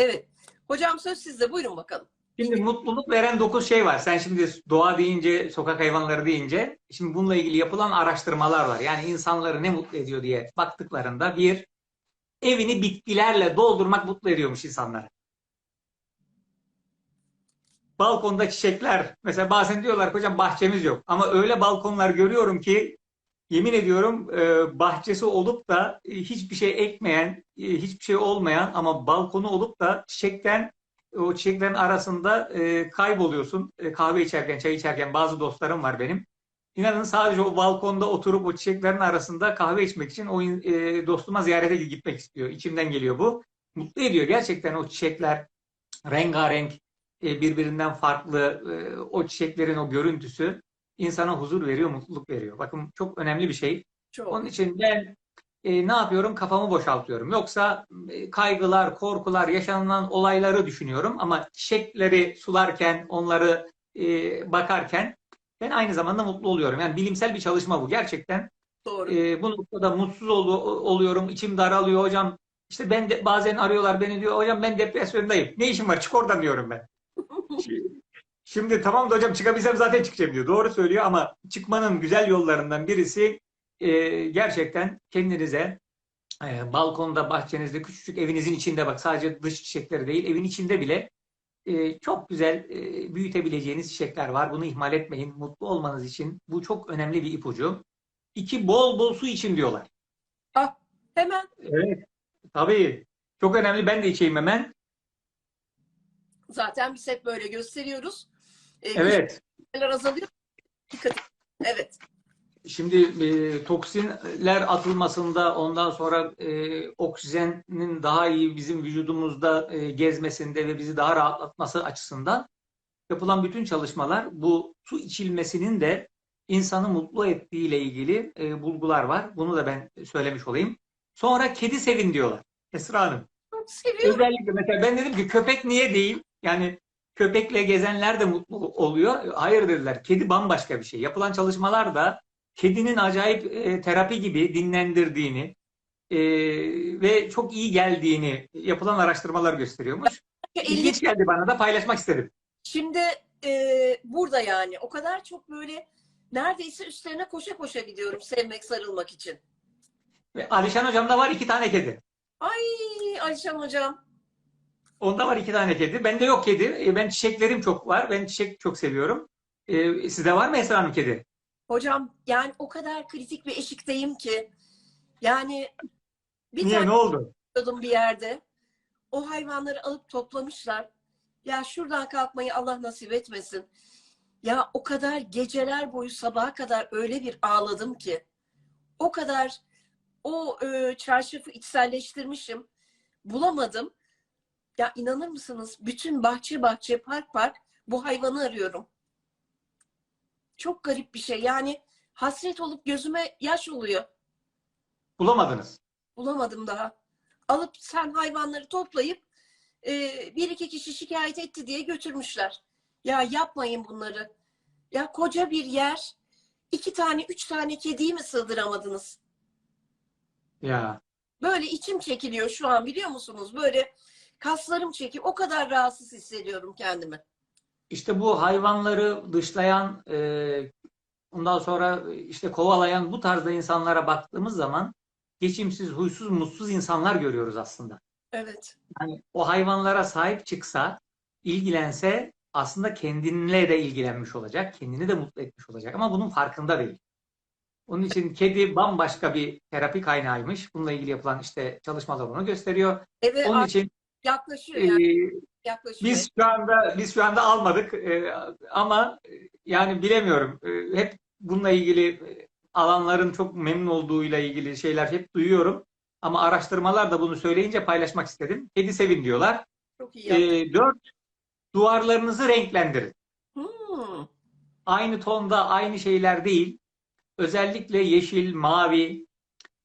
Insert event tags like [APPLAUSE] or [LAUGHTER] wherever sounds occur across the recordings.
Evet. Hocam söz sizde. Buyurun bakalım. Şimdi mutluluk veren 9 şey var. Sen şimdi doğa deyince, sokak hayvanları deyince, şimdi bununla ilgili yapılan araştırmalar var. Yani insanları ne mutlu ediyor diye baktıklarında bir, evini bitkilerle doldurmak mutlu ediyormuş insanları. Balkonda çiçekler. Mesela bazen diyorlar hocam bahçemiz yok. Ama öyle balkonlar görüyorum ki yemin ediyorum e, bahçesi olup da e, hiçbir şey ekmeyen, e, hiçbir şey olmayan ama balkonu olup da çiçekten o çiçeklerin arasında kayboluyorsun. Kahve içerken, çay içerken bazı dostlarım var benim. İnanın sadece o balkonda oturup o çiçeklerin arasında kahve içmek için o dostuma ziyarete gitmek istiyor. İçimden geliyor bu. Mutlu ediyor gerçekten o çiçekler rengarenk, e, birbirinden farklı o çiçeklerin o görüntüsü insana huzur veriyor, mutluluk veriyor. Bakın çok önemli bir şey. Çok. Onun için ben e, ne yapıyorum? Kafamı boşaltıyorum. Yoksa e, kaygılar, korkular, yaşanılan olayları düşünüyorum ama çiçekleri sularken, onları e, bakarken ben aynı zamanda mutlu oluyorum. Yani bilimsel bir çalışma bu. Gerçekten Doğru. e, bu noktada mutsuz ol- oluyorum, içim daralıyor hocam. İşte ben de bazen arıyorlar beni diyor hocam ben depresyondayım. Ne işim var? Çık oradan diyorum ben. [LAUGHS] Şimdi tamam da hocam çıkabilsem zaten çıkacağım diyor. Doğru söylüyor ama çıkmanın güzel yollarından birisi e, gerçekten kendinize e, balkonda, bahçenizde, küçücük evinizin içinde bak sadece dış çiçekleri değil, evin içinde bile e, çok güzel e, büyütebileceğiniz çiçekler var. Bunu ihmal etmeyin. Mutlu olmanız için bu çok önemli bir ipucu. İki, bol bol su için diyorlar. Hemen Evet. Tabii. Çok önemli. Ben de içeyim hemen. zaten biz hep böyle gösteriyoruz. Ee, Evet. azalıyor. Dikkat edin. Evet. Şimdi e, toksinler atılmasında ondan sonra e, oksijenin daha iyi bizim vücudumuzda e, gezmesinde ve bizi daha rahatlatması açısından yapılan bütün çalışmalar bu su içilmesinin de insanı mutlu ettiği ile ilgili e, bulgular var. Bunu da ben söylemiş olayım. Sonra kedi sevin diyorlar. Esra Hanım. Seviyorum. Özellikle mesela ben dedim ki köpek niye değil? Yani köpekle gezenler de mutlu oluyor. Hayır dediler. Kedi bambaşka bir şey. Yapılan çalışmalarda kedinin acayip e, terapi gibi dinlendirdiğini e, ve çok iyi geldiğini yapılan araştırmalar gösteriyormuş. [LAUGHS] İlginç geldi bana da paylaşmak istedim. Şimdi e, burada yani o kadar çok böyle neredeyse üstlerine koşa koşa gidiyorum sevmek, sarılmak için. Ve Alişan hocamda var iki tane kedi. Ay Ayşen hocam. Onda var iki tane kedi. Bende yok kedi. E, ben çiçeklerim çok var. Ben çiçek çok seviyorum. E, sizde var mı Esra Hanım kedi? Hocam yani o kadar kritik bir eşikteyim ki yani bir Niye? tane Ne oldu? bir yerde. O hayvanları alıp toplamışlar. Ya şuradan kalkmayı Allah nasip etmesin. Ya o kadar geceler boyu sabaha kadar öyle bir ağladım ki. O kadar o e, çarşafı içselleştirmişim. Bulamadım. Ya inanır mısınız? Bütün bahçe bahçe park park bu hayvanı arıyorum. Çok garip bir şey. Yani hasret olup gözüme yaş oluyor. Bulamadınız. Bulamadım daha. Alıp sen hayvanları toplayıp e, bir iki kişi şikayet etti diye götürmüşler. Ya yapmayın bunları. Ya koca bir yer. iki tane, üç tane kediyi mi sığdıramadınız? Ya. Böyle içim çekiliyor şu an biliyor musunuz? Böyle kaslarım çekiyor. O kadar rahatsız hissediyorum kendimi. İşte bu hayvanları dışlayan, e, ondan sonra işte kovalayan bu tarzda insanlara baktığımız zaman geçimsiz, huysuz, mutsuz insanlar görüyoruz aslında. Evet. Yani o hayvanlara sahip çıksa, ilgilense aslında kendinle de ilgilenmiş olacak, kendini de mutlu etmiş olacak ama bunun farkında değil. Onun için kedi bambaşka bir terapi kaynağıymış. Bununla ilgili yapılan işte çalışmalar onu gösteriyor. Eve Onun için yaklaşıyor yani. Yaklaşıyor. biz şu anda biz şu anda almadık e, ama yani bilemiyorum. E, hep bununla ilgili e, alanların çok memnun olduğuyla ilgili şeyler hep duyuyorum. Ama araştırmalar da bunu söyleyince paylaşmak istedim. Kedi sevin diyorlar. Çok iyi yaptın. E, dört, duvarlarınızı renklendirin. Hmm. Aynı tonda, aynı şeyler değil. Özellikle yeşil, mavi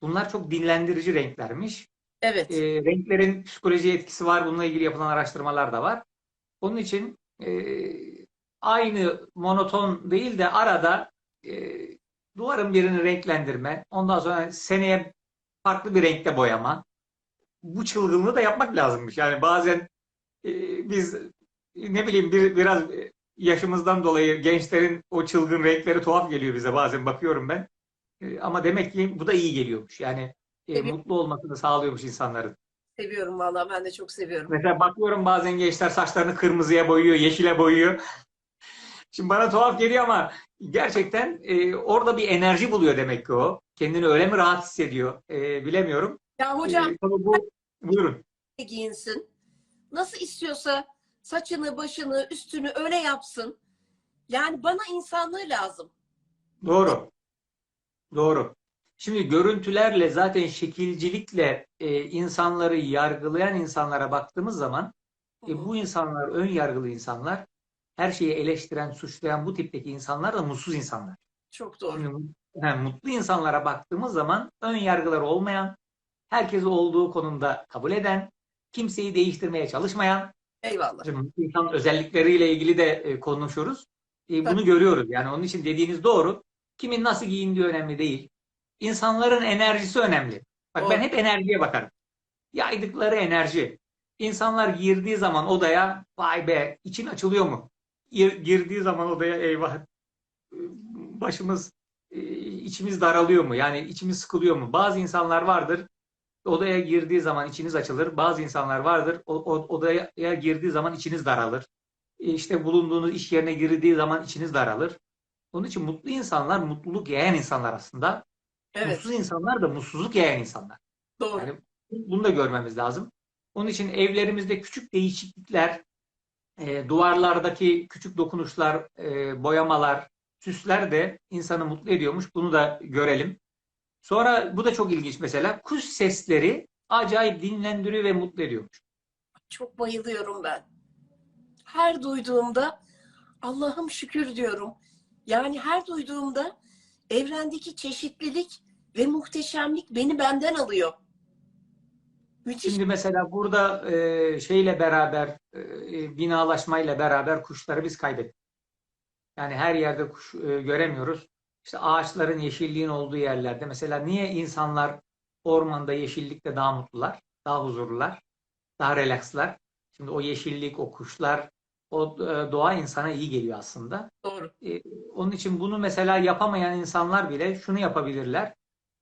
bunlar çok dinlendirici renklermiş. Evet. E, renklerin psikolojiye etkisi var. Bununla ilgili yapılan araştırmalar da var. Onun için e, aynı monoton değil de arada e, duvarın birini renklendirme, ondan sonra seneye farklı bir renkte boyama. Bu çılgınlığı da yapmak lazımmış. Yani bazen e, biz ne bileyim bir, biraz yaşımızdan dolayı gençlerin o çılgın renkleri tuhaf geliyor bize bazen bakıyorum ben. E, ama demek ki bu da iyi geliyormuş. Yani e, mutlu olmasını sağlıyormuş insanların. Seviyorum vallahi ben de çok seviyorum. Mesela bakıyorum bazen gençler saçlarını kırmızıya boyuyor, yeşile boyuyor. Şimdi bana tuhaf geliyor ama gerçekten e, orada bir enerji buluyor demek ki o. Kendini öyle mi rahat hissediyor e, bilemiyorum. Ya hocam E, bu buyurun. giyinsin. Nasıl istiyorsa saçını, başını, üstünü öyle yapsın. Yani bana insanlığı lazım. Doğru. Doğru. Şimdi görüntülerle zaten şekilcilikle e, insanları yargılayan insanlara baktığımız zaman e, bu insanlar ön yargılı insanlar, her şeyi eleştiren, suçlayan bu tipteki insanlar da mutsuz insanlar. Çok doğru. Şimdi, he, mutlu insanlara baktığımız zaman ön yargıları olmayan, herkesi olduğu konumda kabul eden, kimseyi değiştirmeye çalışmayan, Eyvallah. Şimdi insan özellikleriyle ilgili de e, konuşuyoruz. E, bunu Tabii. görüyoruz. Yani onun için dediğiniz doğru. Kimin nasıl giyindiği önemli değil. İnsanların enerjisi önemli. Bak ben Doğru. hep enerjiye bakarım. Yaydıkları enerji. İnsanlar girdiği zaman odaya vay be için açılıyor mu? Gir- Girdiği zaman odaya eyvah başımız e, içimiz daralıyor mu? Yani içimiz sıkılıyor mu? Bazı insanlar vardır odaya girdiği zaman içiniz açılır. Bazı insanlar vardır o, o- odaya girdiği zaman içiniz daralır. E, İşte bulunduğunuz iş yerine girdiği zaman içiniz daralır. Onun için mutlu insanlar mutluluk yayan insanlar aslında. Evet. Mutsuz insanlar da mutsuzluk yayan insanlar. Doğru. Yani bunu da görmemiz lazım. Onun için evlerimizde küçük değişiklikler, e, duvarlardaki küçük dokunuşlar, e, boyamalar, süsler de insanı mutlu ediyormuş. Bunu da görelim. Sonra bu da çok ilginç mesela. Kuş sesleri acayip dinlendiriyor ve mutlu ediyormuş. Çok bayılıyorum ben. Her duyduğumda Allah'ım şükür diyorum. Yani her duyduğumda evrendeki çeşitlilik ve muhteşemlik beni benden alıyor. Müthiş. Şimdi mesela burada e, şeyle beraber, e, binalaşmayla beraber kuşları biz kaybettik. Yani her yerde kuş e, göremiyoruz. İşte ağaçların, yeşilliğin olduğu yerlerde. Mesela niye insanlar ormanda, yeşillikte daha mutlular, daha huzurlular, daha relakslar? Şimdi o yeşillik, o kuşlar, o e, doğa insana iyi geliyor aslında. Doğru. E, onun için bunu mesela yapamayan insanlar bile şunu yapabilirler.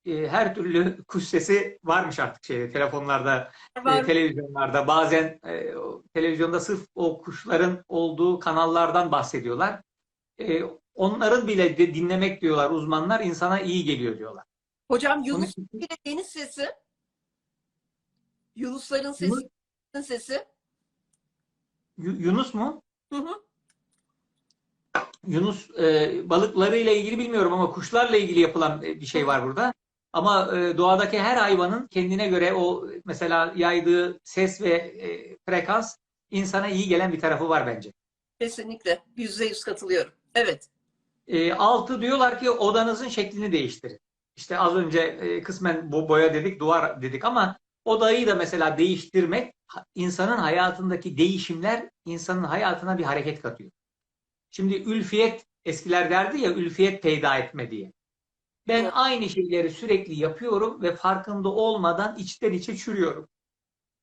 E, her türlü kuş sesi varmış artık şeyde, telefonlarda, e, televizyonlarda. Bazen e, televizyonda sırf o kuşların olduğu kanallardan bahsediyorlar. E, onların bile de dinlemek diyorlar uzmanlar insana iyi geliyor diyorlar. Hocam Onun Yunus bir de deniz sesi. Yunusların sesi. Yunus- sesi. Yunus mu? Hı hı. Yunus e, balıklarıyla ilgili bilmiyorum ama kuşlarla ilgili yapılan e, bir şey var burada. Ama e, doğadaki her hayvanın kendine göre o mesela yaydığı ses ve e, frekans insana iyi gelen bir tarafı var bence. Kesinlikle. Yüzde yüz katılıyorum. Evet. E, altı diyorlar ki odanızın şeklini değiştirin. İşte az önce e, kısmen bu boya dedik, duvar dedik ama odayı da mesela değiştirmek insanın hayatındaki değişimler insanın hayatına bir hareket katıyor. Şimdi ülfiyet eskiler derdi ya ülfiyet peyda etme diye. Ben aynı şeyleri sürekli yapıyorum ve farkında olmadan içten içe çürüyorum.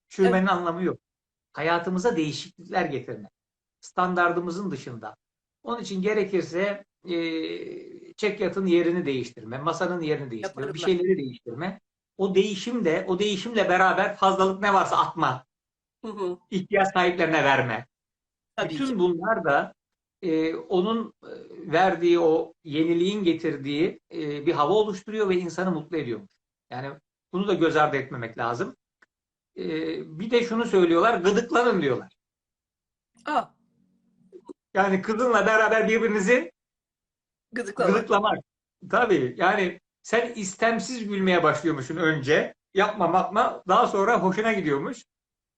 Çürümenin anlamı yok. Hayatımıza değişiklikler getirme. Standardımızın dışında. Onun için gerekirse e, çekyatın yerini değiştirme, masanın yerini değiştirme, Yaparım bir şeyleri değiştirme. O değişim de, o değişimle beraber fazlalık ne varsa atma, Hı hı. ihtiyaç sahiplerine verme. Tabii Bütün ki. bunlar da e, onun verdiği o yeniliğin getirdiği e, bir hava oluşturuyor ve insanı mutlu ediyormuş. Yani bunu da göz ardı etmemek lazım. E, bir de şunu söylüyorlar, gıdıklanın diyorlar. Aa, Yani kızınla beraber birbirinizi gıdıklama. gıdıklamak. Tabii yani sen istemsiz gülmeye başlıyormuşsun önce. Yapma yapma. Daha sonra hoşuna gidiyormuş.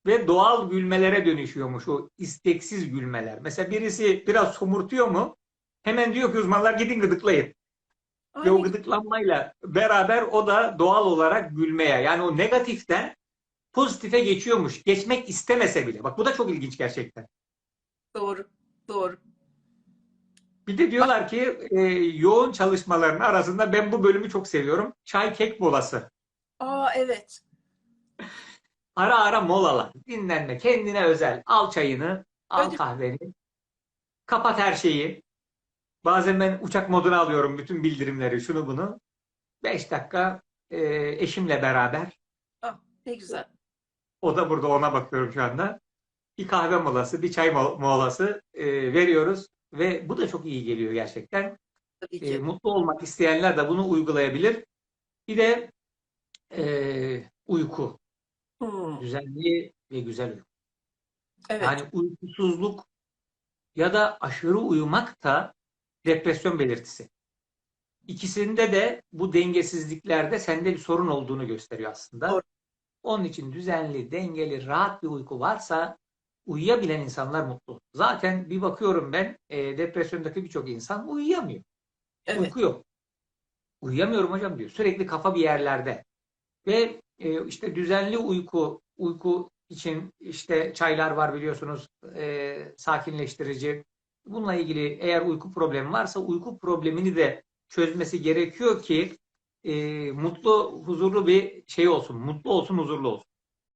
Ve doğal gülmelere dönüşüyormuş o isteksiz gülmeler. Mesela birisi biraz somurtuyor mu? Hemen diyor ki uzmanlar gidin gıdıklayın. Ay, Ve o gıdıklanmayla beraber o da doğal olarak gülmeye. Yani o negatiften pozitife geçiyormuş. Geçmek istemese bile. Bak bu da çok ilginç gerçekten. doğru. Doğru. Bir de diyorlar ki e, yoğun çalışmaların arasında ben bu bölümü çok seviyorum. Çay kek molası. Aa evet. Ara ara molalar, dinlenme, kendine özel. Al çayını, al Öyle. kahveni. Kapat her şeyi. Bazen ben uçak moduna alıyorum bütün bildirimleri, şunu bunu. 5 dakika e, eşimle beraber. Ne güzel. O da burada ona bakıyorum şu anda. Bir kahve molası, bir çay mo- molası e, veriyoruz. Ve bu da çok iyi geliyor gerçekten. Tabii E, ki. mutlu olmak isteyenler de bunu uygulayabilir. Bir de e, uyku. Hmm, Düzenli ve güzel uyku. Evet. Yani uykusuzluk ya da aşırı uyumak da depresyon belirtisi. İkisinde de bu dengesizliklerde sende bir sorun olduğunu gösteriyor aslında. Doğru. Onun için düzenli, dengeli, rahat bir uyku varsa uyuyabilen insanlar mutlu. Zaten bir bakıyorum ben e, depresyondaki birçok insan uyuyamıyor. Evet. Uyku yok. Uyuyamıyorum hocam diyor. Sürekli kafa bir yerlerde. Ve e, işte düzenli uyku, uyku için işte çaylar var biliyorsunuz, e, sakinleştirici. Bununla ilgili eğer uyku problemi varsa uyku problemini de çözmesi gerekiyor ki e, mutlu, huzurlu bir şey olsun. Mutlu olsun, huzurlu olsun.